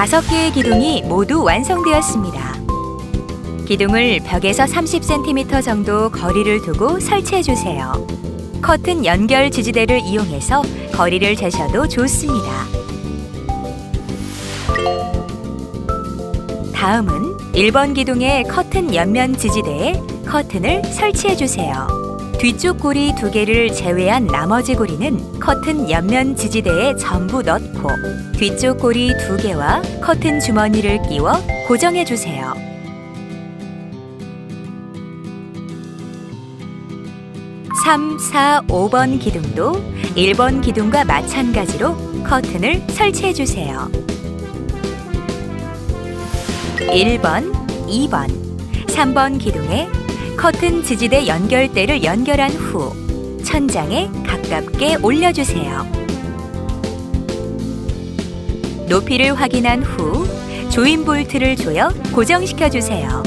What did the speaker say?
다섯 개의 기둥이 모두 완성되었습니다. 기둥을 벽에서 30cm 정도 거리를 두고 설치해 주세요. 커튼 연결 지지대를 이용해서 거리를 재셔도 좋습니다. 다음은 1번 기둥의 커튼 옆면 지지대에 커튼을 설치해 주세요. 뒤쪽 고리 두 개를 제외한 나머지 고리는 커튼 옆면 지지대에 전부 넣고 뒤쪽 고리 두 개와 커튼 주머니를 끼워 고정해 주세요. 3, 4, 5번 기둥도 1번 기둥과 마찬가지로 커튼을 설치해 주세요. 1번, 2번, 3번 기둥에 커튼 지지대 연결대를 연결한 후 천장에 가깝게 올려주세요. 높이를 확인한 후 조인 볼트를 조여 고정시켜 주세요.